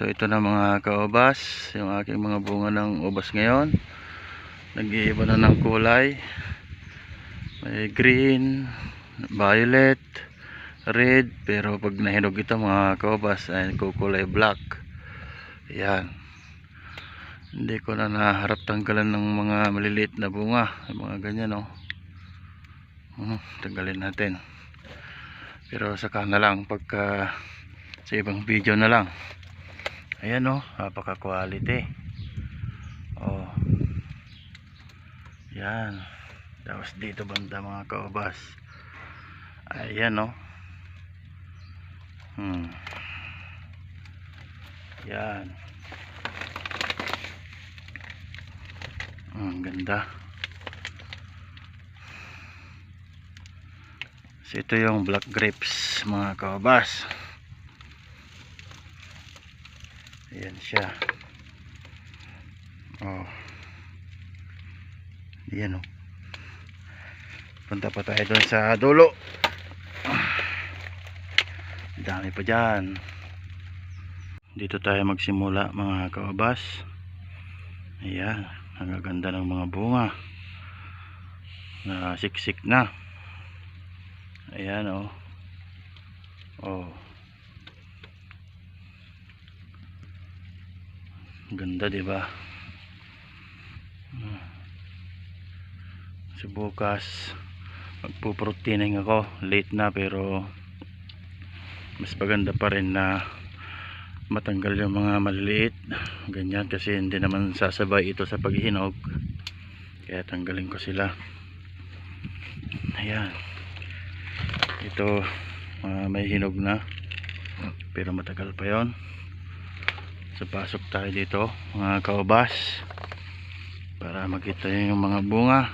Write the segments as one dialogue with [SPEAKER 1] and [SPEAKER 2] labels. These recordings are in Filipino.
[SPEAKER 1] So ito na mga kaobas, yung aking mga bunga ng ubas ngayon. Nag-iiba na ng kulay. May green, violet, red, pero pag nahinog ito mga kaobas ay kukulay black. Yan. Hindi ko na naharap tanggalan ng mga maliliit na bunga, mga ganyan oh. Hmm, tanggalin natin. Pero saka na lang pagka sa ibang video na lang. Ayan oh, napaka quality. Oh. Yan. Tapos dito banda mga kaobas. Ayan oh. Hmm. Yan. Ang ganda. So ito yung black grapes mga kaobas. Ayan siya. Oh. Ayan oh. Punta pa tayo doon sa dulo. Dami pa dyan. Dito tayo magsimula mga kaobas. Ayan. Ang gaganda ng mga bunga. Na siksik na. Ayan oh. Oh. Ganda 'di ba? Hmm. So bukas magpo-proteinin ako. Late na pero mas maganda pa rin na matanggal yung mga maliliit. Ganyan kasi hindi naman sasabay ito sa paghihinog. Kaya tanggalin ko sila. Ayan. Ito ah, may hinog na. Pero matagal pa 'yon. So pasok tayo dito mga kaubas para makita yung mga bunga.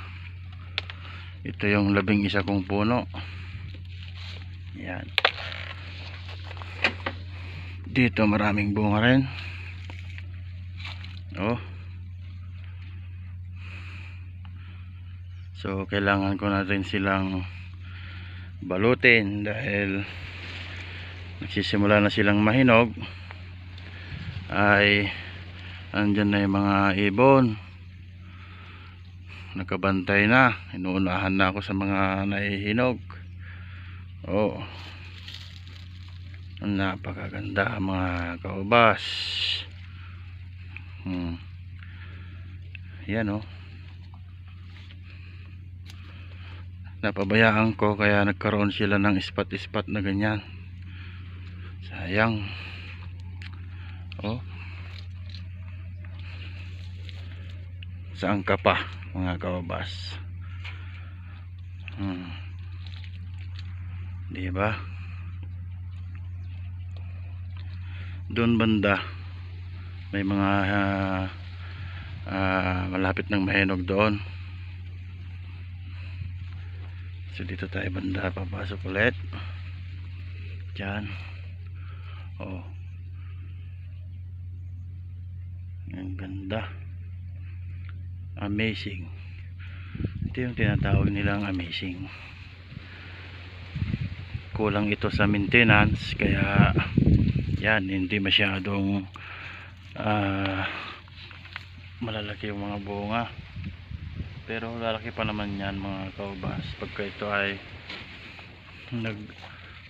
[SPEAKER 1] Ito yung labing isa kong puno. Yan. Dito maraming bunga rin. Oh. So kailangan ko na rin silang balutin dahil nagsisimula na silang mahinog ay andyan na yung mga ibon. Nakabantay na. Inuunahan na ako sa mga nahihinog oh napakaganda mga kaubas. Hmm. yan oh. Napabayaan ko kaya nagkaroon sila ng ispat ispat na ganyan. Sayang oh. Saan ka pa mga kaobas? Hmm. di ba? Doon banda may mga uh, uh, malapit ng mahinog doon. So dito tayo banda papasok ulit. Dyan oh ang ganda. Amazing. Ito yung tinatawag nilang amazing. Kulang ito sa maintenance kaya yan hindi masyadong uh, malalaki yung mga bunga. Pero lalaki pa naman yan mga kaubas pagka ito ay nag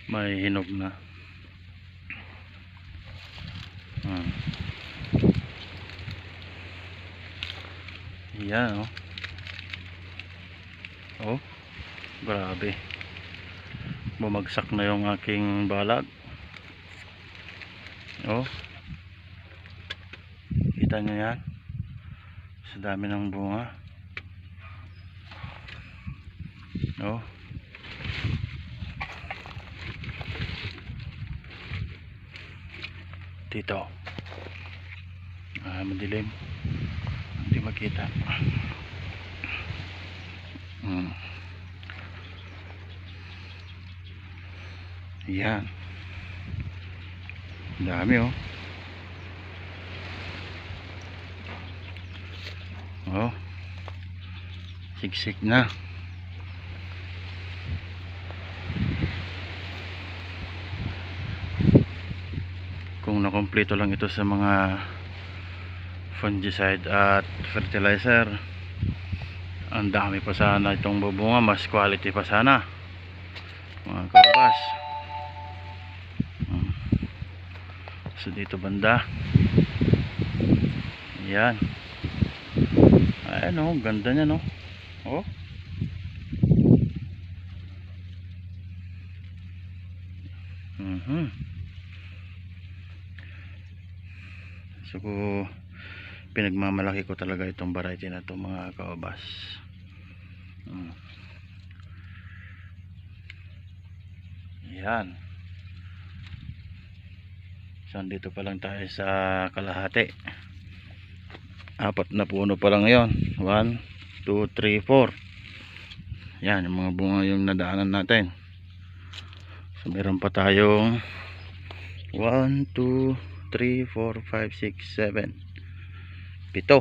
[SPEAKER 1] may hinog na. Hmm. Yan oh. Oh. Grabe. Bumagsak na yung aking balag. Oh. Kita nyo yan? Sa dami ng bunga. Oh. Dito. Ah, madilim hindi makita. Hmm. yan. Dami oh. Oh. Siksik na. Kung na-complete kumpleto lang ito sa mga fungicide at fertilizer. Ang dami pa sana itong bubunga mas quality pa sana. Mga kabas Hmm. so dito banda. Yan ayan o ganda niya no? Oh. Mhm so pinagmamalaki ko talaga itong variety na to mga kaobas. Mm. yan. So dito pa lang tayo sa kalahati. Apat na puno pa lang ngayon 1, 2, 3, 4 yan yung mga bunga yung nadaanan natin. So meron pa tayong 1, 2, 3, 4, 5, 6, 7 pito.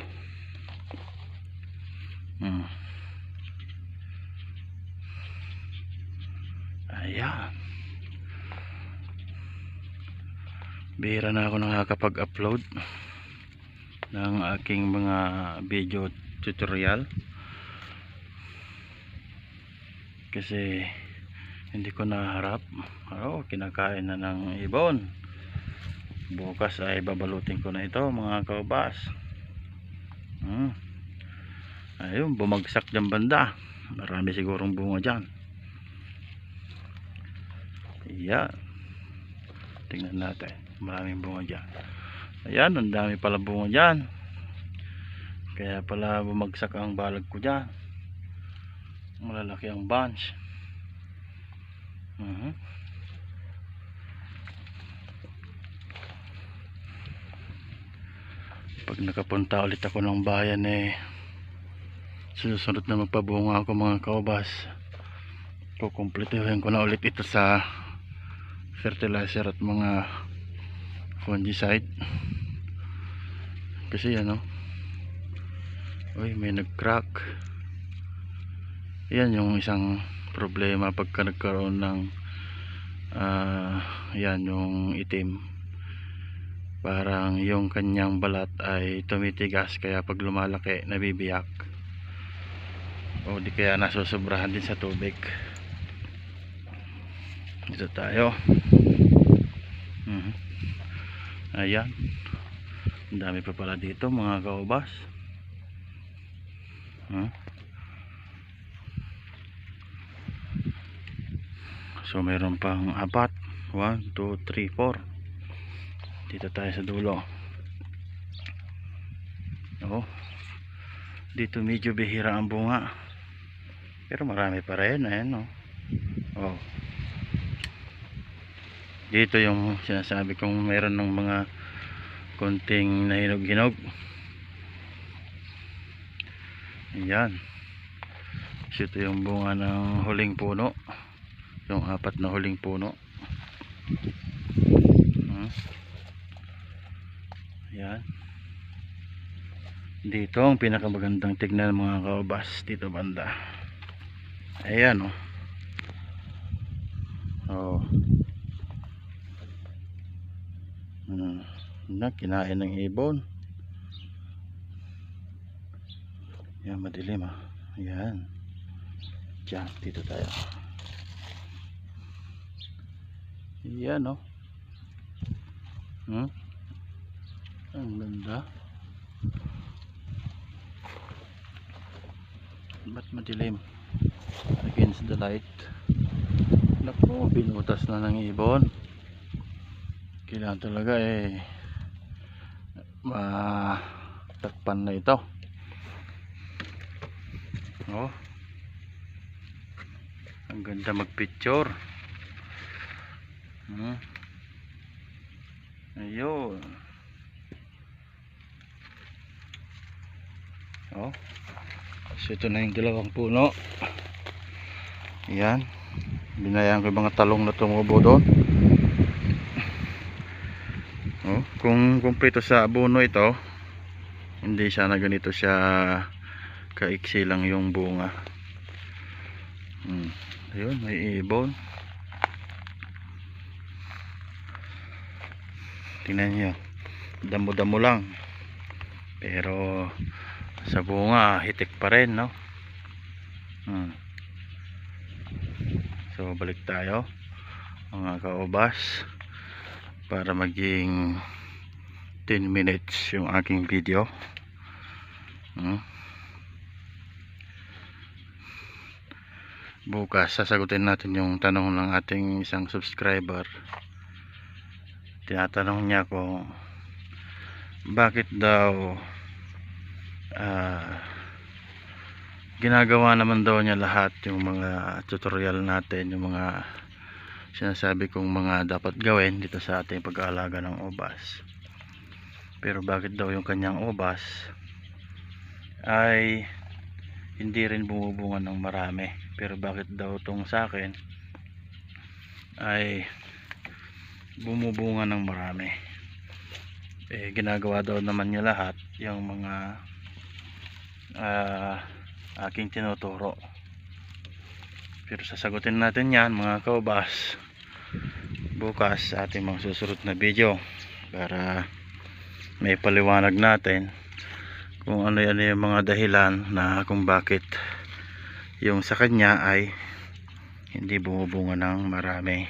[SPEAKER 1] Hmm. ayan. Bihira na ako nakakapag-upload ng aking mga video tutorial. Kasi hindi ko naharap. Oh, kinakain na ng ibon. Bukas ay babalutin ko na ito mga kaubas hmm. ayun bumagsak dyan banda. Marami sigurong bunga dyan. Yan tingnan natin. Maraming bunga dyan. Ayan ang dami pala bunga dyan. Kaya pala bumagsak ang balag ko dyan. Malalaki ang bunch. Uh pag nakapunta ulit ako ng bayan eh susunod na magpabunga ako mga kaubas. Kukumplituhin ko na ulit ito sa fertilizer at mga fungicide. Kasi ano uy may nag crack yan yung isang problema pagka nagkaroon ng ah, yan yung itim parang yung kanyang balat ay tumitigas kaya pag lumalaki nabibiyak. O di kaya nasusobrahan din sa tubig. Dito tayo. Mhm. ayan. Ang dami pa pala dito mga kaubas. Huh? so meron pang apat. 1, 2, 3, 4 dito tayo sa dulo. Oh dito medyo bihira ang bunga. Pero marami pa rin ayan oh oh. Dito yung sinasabi kong meron ng mga konting nahinog-hinog. Ayan. Ito yung bunga ng huling puno. Yung apat na huling puno. Hmm. Ayan. Dito ang pinakamagandang tignan mga kaubas dito banda. Ayan oh. Oh. Hmm. na kinain ng ibon. Yan madilim ah. Yan dyan dito tayo. Yan oh. Hmm? Ang ganda. Ba't madilim? Against the light. Naku binutas na ng ibon. Kailangan talaga eh matakpan na ito. Oh. Ang ganda mag picture hmm. ayun oh. So ito na yung dalawang puno. Yan binayaan ko yung mga talong na tumubo doon. Oh, kung kumpleto sa abono ito hindi sana ganito siya kaiksi lang yung bunga. Hmm. ayun may ibon. Tingnan nyo damo-damo lang. Pero sa bunga hitik pa rin no hmm. so balik tayo mga kaobas para maging 10 minutes yung aking video hmm. bukas sasagutin natin yung tanong ng ating isang subscriber tinatanong niya kung bakit daw ah, ginagawa naman daw niya lahat yung mga tutorial natin yung mga sinasabi kong mga dapat gawin dito sa ating pag-aalaga ng ubas. Pero bakit daw yung kanyang ubas ay hindi rin bumubunga ng marami? Pero bakit daw tong sa akin ay bumubunga ng marami? Eh ginagawa daw naman niya lahat yung mga ah, aking tinuturo. Pero sasagutin natin yan mga kaubas bukas sa ating mga susunod na video para may paliwanag natin kung ano yan yung mga dahilan na kung bakit yung sa kanya ay hindi bumubunga ng marami.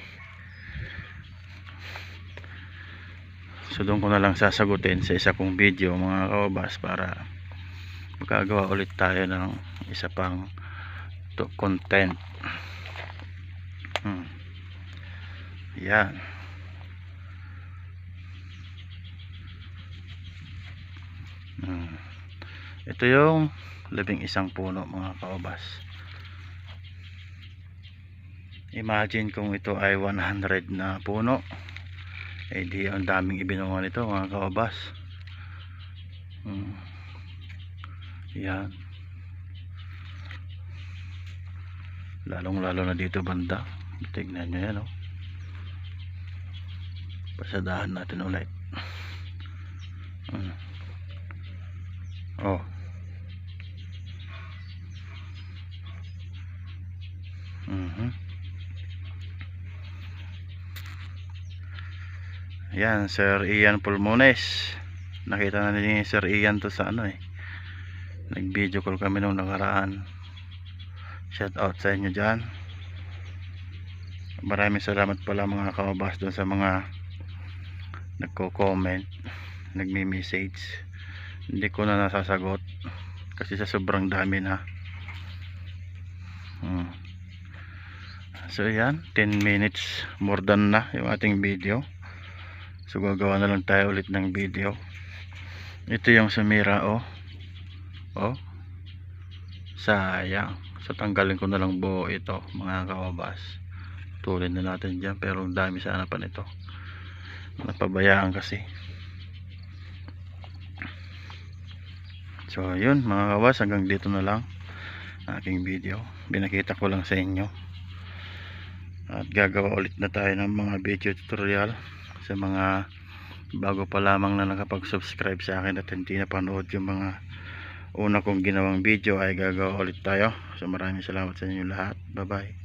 [SPEAKER 1] So doon ko na lang sasagutin sa isa kong video mga kaobas para magagawa ulit tayo ng isa pang to content hmm. yan hmm. ito yung labing isang puno mga kaobas imagine kung ito ay 100 na puno eh di ang daming ibinunga nito mga kaobas hmm. Yan lalong lalo na dito banda tignan nyo yan oh. pasadahan natin ulit hmm. oh mhm Yan, Sir Ian Pulmones. Nakita na ni Sir Ian to sa ano eh. Nag-video call kami nung nakaraan. Shout out sa inyo dyan. Maraming salamat pala mga kaobas doon sa mga nagko-comment, nagmi-message. Hindi ko na nasasagot kasi sa sobrang dami na. Hmm. So yan, 10 minutes more than na yung ating video. So gagawa na lang tayo ulit ng video. Ito yung sumira oh. Oh. Sayang. So tanggalin ko na lang buo ito mga kawabas. Tulin na natin dyan pero ang dami sana pa nito. Napabayaan kasi. So yun mga kawas hanggang dito na lang aking video. Binakita ko lang sa inyo. At gagawa ulit na tayo ng mga video tutorial sa mga bago pa lamang na nakapag-subscribe sa akin at hindi na panood yung mga una kong ginawang video ay gagawa ulit tayo. So maraming salamat sa inyo lahat. Bye bye